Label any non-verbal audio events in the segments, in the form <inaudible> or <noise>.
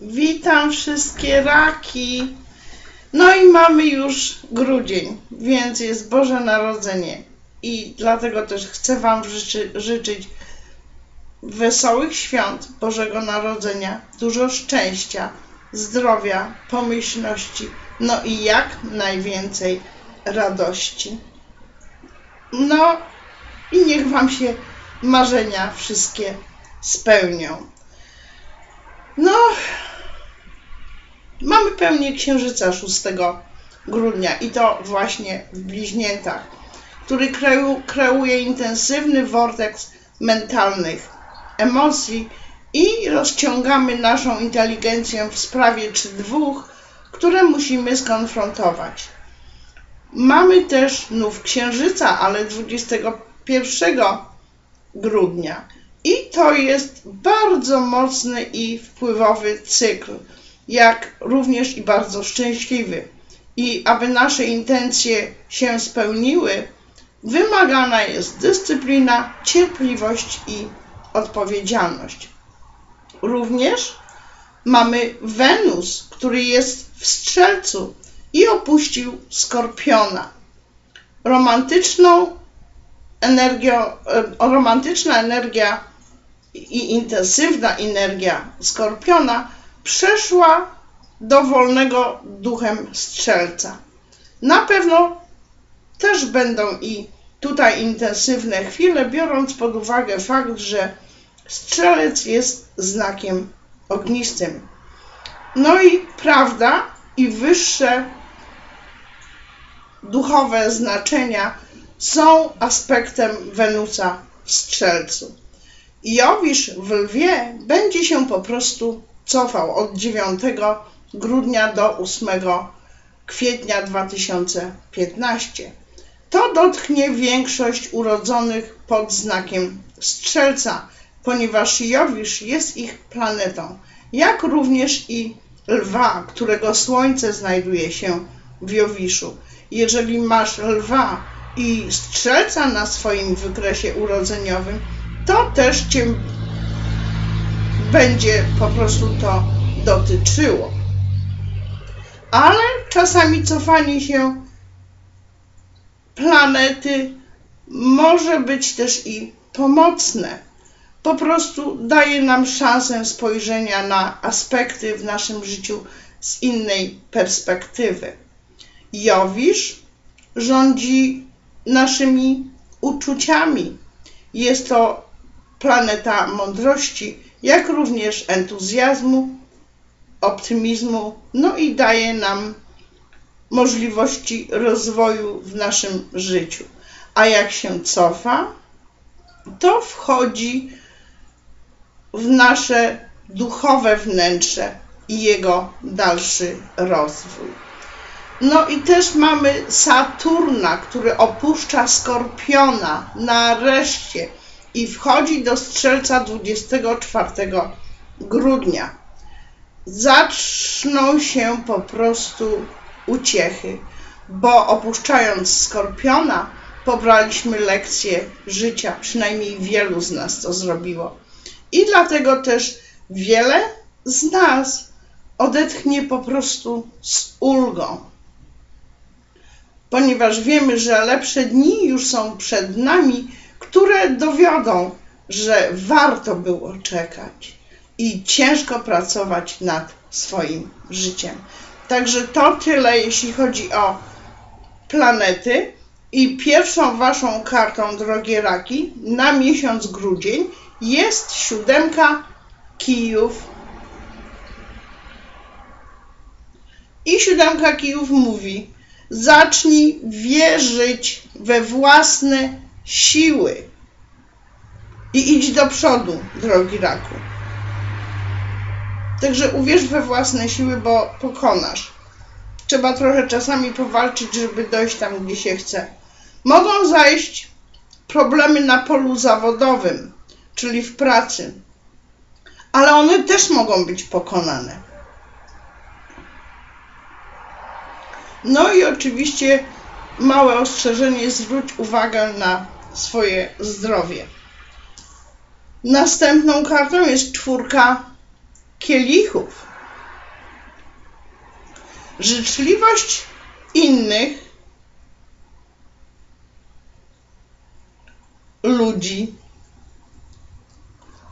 Witam wszystkie raki. No i mamy już grudzień, więc jest Boże Narodzenie. I dlatego też chcę Wam życzy, życzyć wesołych świąt Bożego Narodzenia, dużo szczęścia, zdrowia, pomyślności, no i jak najwięcej radości. No i niech Wam się marzenia wszystkie spełnią. No, mamy pełnię księżyca 6 grudnia i to właśnie w bliźniętach, który kreu, kreuje intensywny vorteks mentalnych emocji i rozciągamy naszą inteligencję w sprawie czy dwóch, które musimy skonfrontować. Mamy też nów księżyca, ale 21 grudnia. I to jest bardzo mocny i wpływowy cykl, jak również i bardzo szczęśliwy. I aby nasze intencje się spełniły, wymagana jest dyscyplina, cierpliwość i odpowiedzialność. Również mamy Wenus, który jest w strzelcu i opuścił skorpiona. Romantyczną energią, e, romantyczna energia i intensywna energia skorpiona przeszła do wolnego duchem strzelca. Na pewno też będą i tutaj intensywne chwile, biorąc pod uwagę fakt, że strzelec jest znakiem ognistym. No i prawda i wyższe duchowe znaczenia są aspektem Wenusa w Strzelcu. Jowisz w Lwie będzie się po prostu cofał od 9 grudnia do 8 kwietnia 2015. To dotknie większość urodzonych pod znakiem Strzelca, ponieważ Jowisz jest ich planetą, jak również i Lwa, którego Słońce znajduje się w Jowiszu. Jeżeli masz Lwa i Strzelca na swoim wykresie urodzeniowym, to też Cię będzie po prostu to dotyczyło. Ale czasami cofanie się planety może być też i pomocne. Po prostu daje nam szansę spojrzenia na aspekty w naszym życiu z innej perspektywy. Jowisz rządzi naszymi uczuciami. Jest to planeta mądrości, jak również entuzjazmu, optymizmu, no i daje nam możliwości rozwoju w naszym życiu. A jak się cofa, to wchodzi w nasze duchowe wnętrze i jego dalszy rozwój. No i też mamy Saturna, który opuszcza Skorpiona nareszcie i wchodzi do Strzelca 24 grudnia. Zaczną się po prostu uciechy, bo opuszczając Skorpiona pobraliśmy lekcję życia, przynajmniej wielu z nas to zrobiło. I dlatego też wiele z nas odetchnie po prostu z ulgą, ponieważ wiemy, że lepsze dni już są przed nami, które dowiodą, że warto było czekać i ciężko pracować nad swoim życiem. Także to tyle, jeśli chodzi o planety. I pierwszą waszą kartą, drogie raki, na miesiąc grudzień jest siódemka kijów. I siódemka kijów mówi: zacznij wierzyć we własne siły i idź do przodu, drogi raku. Także uwierz we własne siły, bo pokonasz. Trzeba trochę czasami powalczyć, żeby dojść tam, gdzie się chce. Mogą zajść problemy na polu zawodowym, czyli w pracy, ale one też mogą być pokonane. No i oczywiście małe ostrzeżenie, zwróć uwagę na swoje zdrowie. Następną kartą jest czwórka kielichów. życzliwość innych ludzi.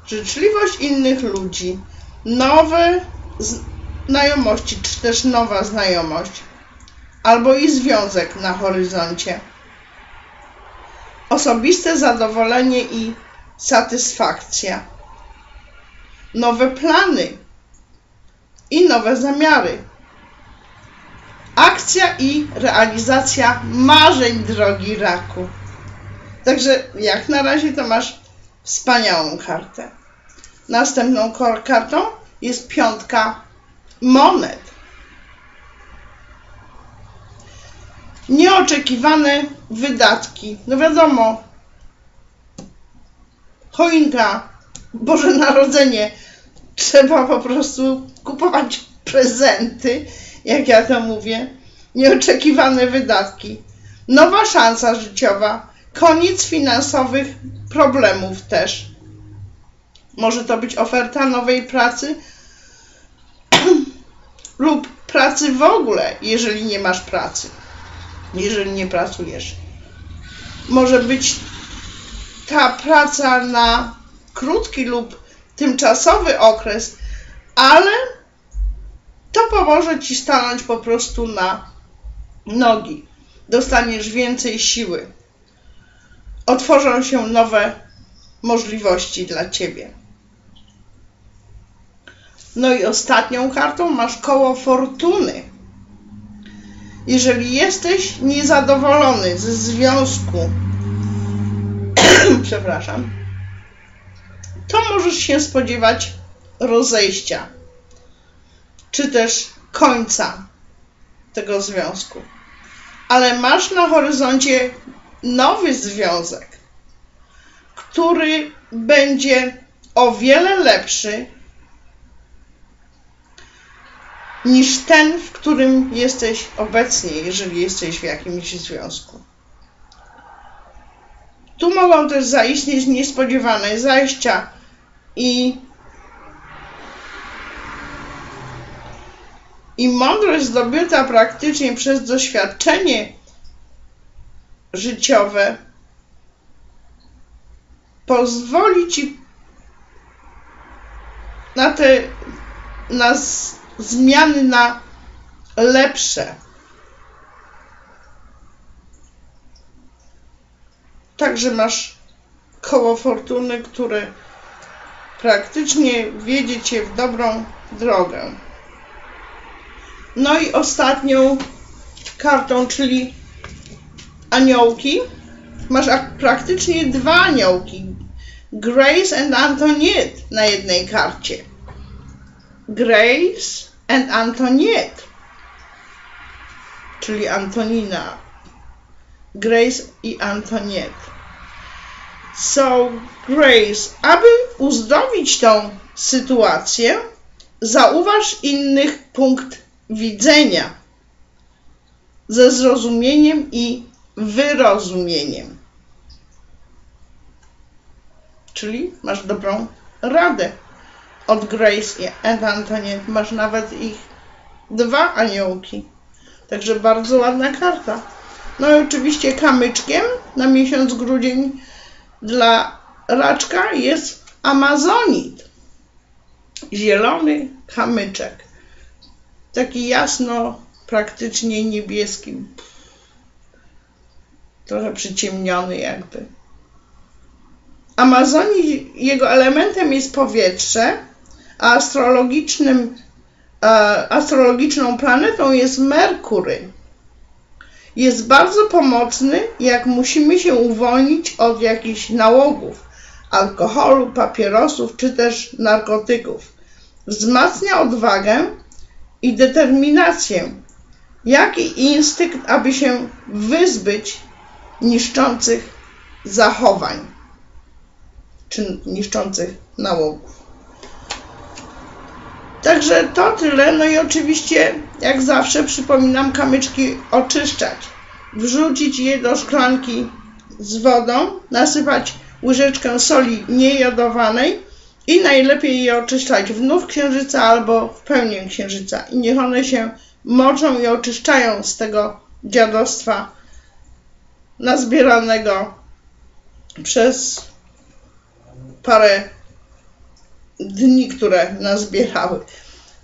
Życzliwość innych ludzi. Nowe znajomości, czy też nowa znajomość. Albo i związek na horyzoncie. Osobiste zadowolenie i satysfakcja. Nowe plany i nowe zamiary. Akcja i realizacja marzeń, drogi raku. Także jak na razie to masz wspaniałą kartę. Następną kartą jest piątka monet. Nieoczekiwane wydatki. No wiadomo, choinka, Boże Narodzenie, trzeba po prostu kupować prezenty, jak ja to mówię. Nieoczekiwane wydatki. Nowa szansa życiowa Koniec finansowych problemów też. Może to być oferta nowej pracy <clears throat> lub pracy w ogóle, jeżeli nie masz pracy, jeżeli nie pracujesz. Może być ta praca na krótki lub tymczasowy okres, ale to pomoże ci stanąć po prostu na nogi. Dostaniesz więcej siły otworzą się nowe możliwości dla Ciebie. No i ostatnią kartą masz koło fortuny. Jeżeli jesteś niezadowolony ze związku, <clears throat> przepraszam, to możesz się spodziewać rozejścia, czy też końca tego związku. Ale masz na horyzoncie nowy związek, który będzie o wiele lepszy niż ten, w którym jesteś obecnie, jeżeli jesteś w jakimś związku. Tu mogą też zaistnieć niespodziewane zajścia i i mądrość zdobyta praktycznie przez doświadczenie życiowe pozwoli ci na te na zmiany na lepsze. Także masz koło fortuny, które praktycznie wiedzie cię w dobrą drogę. No i ostatnią kartą, czyli aniołki. Masz praktycznie dwa aniołki. Grace and Antoniette na jednej karcie. Grace and Antoniette. Czyli Antonina. Grace i Antoniette. So, Grace, aby uzdrowić tą sytuację, zauważ innych punkt widzenia ze zrozumieniem i wyrozumieniem. Czyli masz dobrą radę od Grace i Antoniette. Masz nawet ich dwa aniołki. Także bardzo ładna karta. No i oczywiście kamyczkiem na miesiąc grudzień dla raczka jest Amazonit. Zielony kamyczek. Taki jasno, praktycznie niebieski trochę przyciemniony jakby. Amazonii jego elementem jest powietrze, astrologicznym, e, astrologiczną planetą jest Merkury. Jest bardzo pomocny, jak musimy się uwolnić od jakichś nałogów, alkoholu, papierosów czy też narkotyków. Wzmacnia odwagę i determinację, jak i instynkt, aby się wyzbyć niszczących zachowań czy niszczących nałogów. Także to tyle. No i oczywiście, jak zawsze, przypominam kamyczki oczyszczać. Wrzucić je do szklanki z wodą, nasypać łyżeczkę soli niejodowanej i najlepiej je oczyszczać w nów księżyca albo w pełni księżyca. I niech one się moczą i oczyszczają z tego dziadostwa nazbieranego przez parę dni, które nazbierały.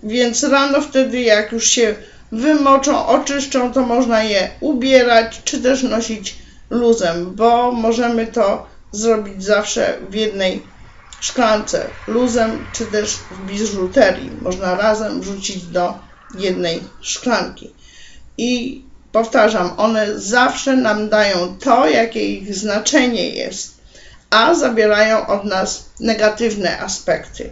Więc rano wtedy, jak już się wymoczą, oczyszczą, to można je ubierać, czy też nosić luzem, bo możemy to zrobić zawsze w jednej szklance luzem, czy też w biżuterii. Można razem wrzucić do jednej szklanki. I powtarzam, one zawsze nam dają to, jakie ich znaczenie jest, a zabierają od nas negatywne aspekty.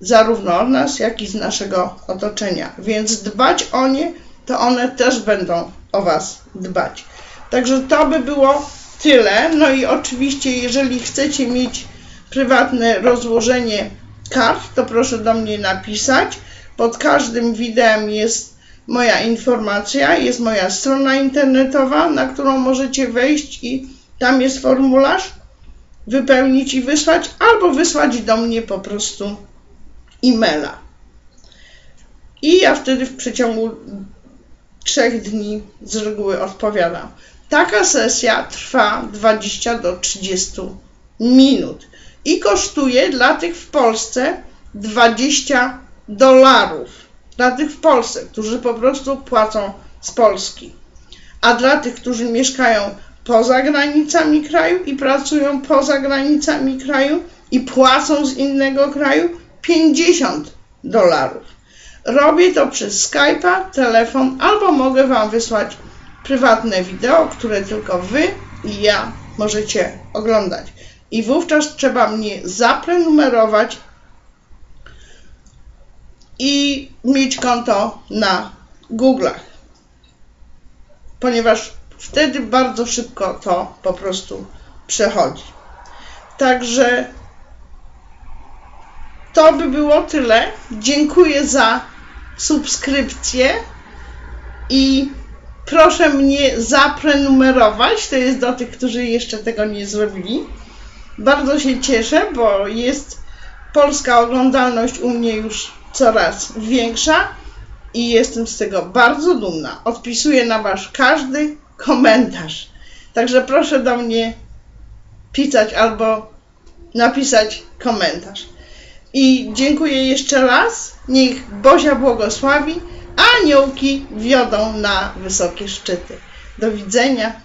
Zarówno od nas, jak i z naszego otoczenia. Więc dbać o nie, to one też będą o Was dbać. Także to by było tyle. No i oczywiście, jeżeli chcecie mieć prywatne rozłożenie kart, to proszę do mnie napisać. Pod każdym wideo jest moja informacja, jest moja strona internetowa, na którą możecie wejść i tam jest formularz, wypełnić i wysłać, albo wysłać do mnie po prostu e-maila. I ja wtedy w przeciągu trzech dni z reguły odpowiadam. Taka sesja trwa 20 do 30 minut i kosztuje dla tych w Polsce 20 dolarów. Dla tych w Polsce, którzy po prostu płacą z Polski. A dla tych, którzy mieszkają poza granicami kraju i pracują poza granicami kraju i płacą z innego kraju 50 dolarów. Robię to przez Skype'a, telefon albo mogę Wam wysłać prywatne wideo, które tylko Wy i ja możecie oglądać. I wówczas trzeba mnie zaprenumerować i mieć konto na Google'ach. Ponieważ wtedy bardzo szybko to po prostu przechodzi. Także to by było tyle. Dziękuję za subskrypcję i proszę mnie zaprenumerować. To jest do tych, którzy jeszcze tego nie zrobili. Bardzo się cieszę, bo jest polska oglądalność u mnie już coraz większa i jestem z tego bardzo dumna. Odpisuję na Wasz każdy komentarz. Także proszę do mnie pisać albo napisać komentarz. I dziękuję jeszcze raz. Niech Bozia błogosławi, a aniołki wiodą na wysokie szczyty. Do widzenia.